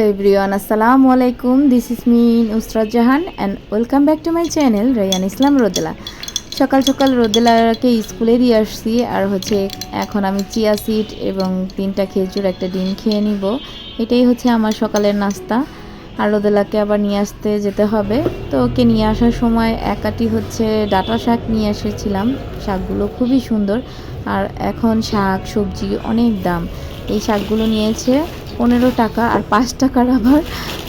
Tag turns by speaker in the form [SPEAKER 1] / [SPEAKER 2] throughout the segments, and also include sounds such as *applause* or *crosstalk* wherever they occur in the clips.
[SPEAKER 1] Hello everyone, আসসালামু আলাইকুম। This is me Nusrat Jahan and welcome back to my channel Rayan Islam Rodela সকাল সকাল রোদেলাকে স্কুলে দিয়ে আসছি, আর হচ্ছে এখন আমি চিয়া সিড এবং তিনটা খেজুর একটা ডিম খেয়ে নিব। এটাই হচ্ছে আমার সকালের নাস্তা। আর রোদেলাকে আবার নিয়ে আসতে যেতে হবে। তো ওকে নিয়ে আসার সময় একাটি হচ্ছে ডাটা শাক নিয়ে এসেছিলাম। শাকগুলো খুবই সুন্দর। আর এখন শাক, সবজি অনেক দাম। এই শাকগুলো নিয়েছে পনেরো টাকা আর পাঁচ টাকার আবার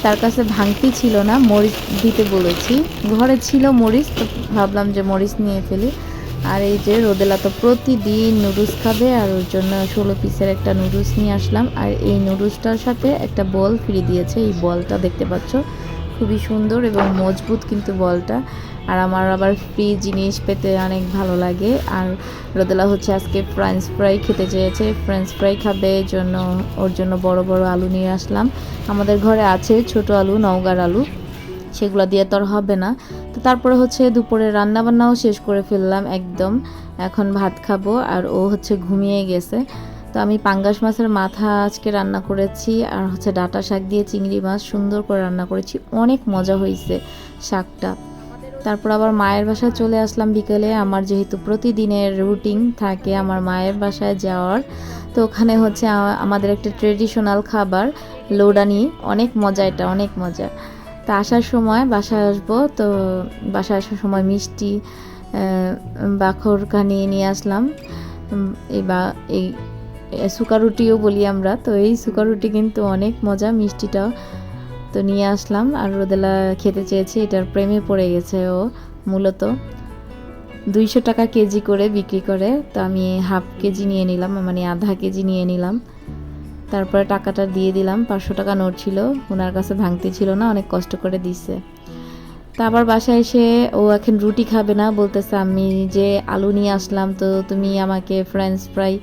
[SPEAKER 1] তার কাছে ভাঙতি ছিল না, মরিচ দিতে বলেছি। ঘরে ছিল মরিচ, তো ভাবলাম যে মরিচ নিয়ে ফেলি। আর এই যে রোদেলা তো প্রতিদিন নুডলস খাবে, আর ওর জন্য ষোলো পিসের একটা নুডলস নিয়ে আসলাম। আর এই নুডলসটার সাথে একটা বল ফ্রি দিয়েছে, এই বলটা দেখতে পাচ্ছ। খুবই সুন্দর এবং মজবুত কিন্তু বলটা। আর আমার আবার ফ্রি জিনিস পেতে অনেক ভালো লাগে। আর রোদেলা হচ্ছে আজকে ফ্রেঞ্চ ফ্রাই খেতে চেয়েছে। ফ্রেঞ্চ ফ্রাই খাবে জন্য, ওর জন্য বড় বড় আলু নিয়ে আসলাম। আমাদের ঘরে আছে ছোট আলু, নওগার আলু। সেগুলো দিয়ে তো আর হবে না। তো তারপরে হচ্ছে দুপুরে রান্না বান্নাও শেষ করে ফেললাম একদম। এখন ভাত খাব আর ও হচ্ছে ঘুমিয়ে গেছে। তো আমি পাঙ্গাস মাছের মাথা আজকে রান্না করেছি আর হচ্ছে ডাটা শাক দিয়ে চিংড়ি মাছ সুন্দর করে রান্না করেছি। অনেক মজা হয়েছে শাকটা। তারপর আবার মায়ের বাসায় চলে আসলাম বিকেলে। আমার যেহেতু প্রতিদিনের রুটিন থাকে আমার মায়ের বাসায় যাওয়ার, তো ওখানে হচ্ছে আমাদের একটা ট্রেডিশনাল খাবার লোডানি অনেক মজা এটা, অনেক মজা। তা আসার সময় বাসায় আসব, তো বাসায় আসার সময় মিষ্টি বাখরকা নিয়ে নিয়ে আসলাম। এই বা, এই সুকা রুটিও বলি আমরা। তো এই সুকা রুটি কিন্তু অনেক মজা, মিষ্টিটাও। তো নিয়ে আসলাম আর রোদেলা খেতে চেয়েছে, এটার প্রেমে পড়ে গেছে ও মূলত। দুইশো টাকা কেজি করে বিক্রি করে, তো আমি হাফ কেজি নিয়ে নিলাম মানে আধা কেজি নিয়ে নিলাম। তারপরে টাকাটা দিয়ে দিলাম, পাঁচশো টাকা নোট ছিল, ওনার কাছে ভাঙতি ছিল না, অনেক কষ্ট করে দিছে। তা আবার বাসায় এসে ও এখন রুটি খাবে না, বলতেছে, আমি যে আলু নিয়ে আসলাম, তো তুমি আমাকে ফ্রেঞ্চ ফ্রাই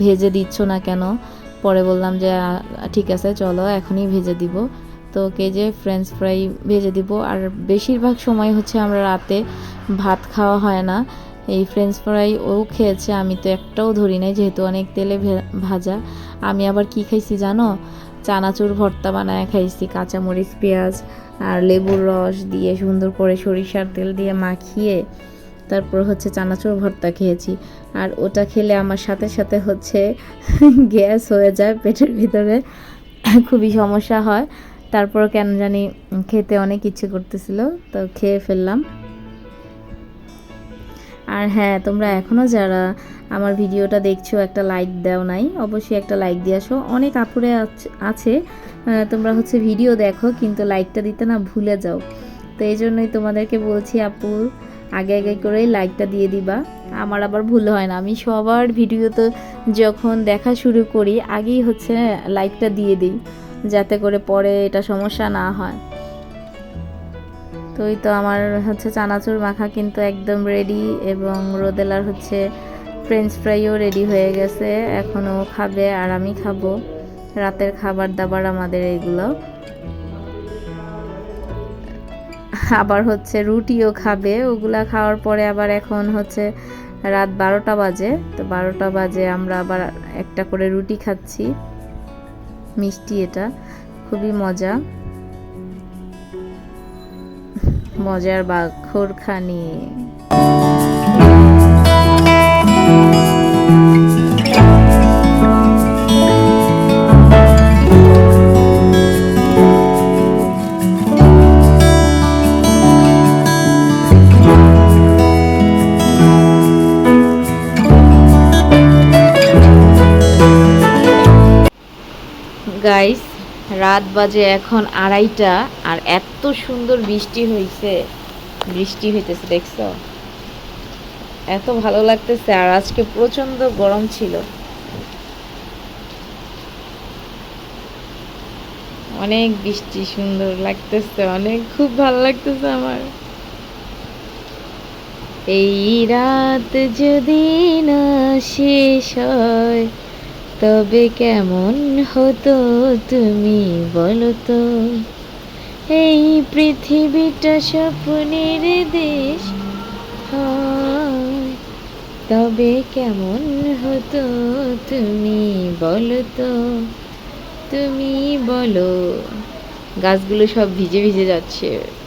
[SPEAKER 1] ভেজে দিচ্ছ না কেন? পরে বললাম যে ঠিক আছে, চলো, এখনই ভেজে দিব। তো ওকে যে ফ্রেঞ্চ ফ্রাই ভেজে দিব, আর বেশিরভাগ সময় হচ্ছে আমরা রাতে ভাত খাওয়া হয় না। এই ফ্রেঞ্চ ফ্রাই ও খেয়েছে, আমি তো একটাও ধরি নাই, যেহেতু অনেক তেলে ভাজা। আমি আবার কি খাইছি জানো? চানাচুর ভর্তা বানায় খাইছি, কাঁচামরিচ, পেঁয়াজ আর লেবুর রস দিয়ে সুন্দর করে সরিষার তেল দিয়ে মাখিয়ে তারপর হচ্ছে চানাচুর ভর্তা খেয়েছি। আর ওটা খেলে আমার সাথে সাথে হচ্ছে *laughs* গ্যাস হয়ে যায় পেটের ভিতরে, *coughs* খুবই সমস্যা হয়। তারপর কেন জানি খেতে অনেক ইচ্ছে করতেছিল, তো খেয়ে ফেললাম। আর হ্যাঁ তোমরা এখনও যারা আমার ভিডিওটা দেখছ, একটা লাইক দাও নাই। অবশ্যই একটা লাইক দিয়ে আসো। অনেক আপুরে আছ- তোমরা হচ্ছে ভিডিও দেখো, কিন্তু লাইকটা দিতে না ভুলে যাও। তো এই জন্যই তোমাদেরকে বলছি, আপু, আগে আগে করেই লাইকটা দিয়ে দিবা। আমার আবার ভুল হয় না। আমি সবার ভিডিও তো যখন দেখা শুরু করি, আগেই হচ্ছে লাইকটা দিয়ে দিই, যাতে করে পরে এটা সমস্যা না হয়। তো তো আমার হচ্ছে চানাচুর মাখা কিন্তু একদম রেডি এবং রোদেলার হচ্ছে ফ্রেঞ্চ ফ্রাইও রেডি হয়ে গেছে, এখনও খাবে আর আমি খাব। রাতের খাবার দাবার আমাদের এগুলো। আবার হচ্ছে রুটিও খাবে, ওগুলা খাওয়ার পরে আবার এখন হচ্ছে রাত বারোটা বাজে, তো বারোটা বাজে আমরা আবার একটা করে রুটি খাচ্ছি। মিষ্টি এটা, খুবই মজা। মজার বা খানি গাইস রাত বাজে এখন আড়াইটা আর এত সুন্দর বৃষ্টি হয়েছে বৃষ্টি হইতেছে, দেখছ? এত ভালো লাগতেছে আর আজকে প্রচণ্ড গরম ছিল। অনেক বৃষ্টি সুন্দর লাগতেছে, অনেক খুব ভালো লাগতেছে আমার। এই রাত যদি না শেষ হয় তবে কেমন হতো তুমি বলো তো? এই পৃথিবীটা স্বপ্নের দেশ। তবে কেমন হতো তুমি বলো তো? তুমি বলো, গাছগুলো সব ভিজে ভিজে যাচ্ছে।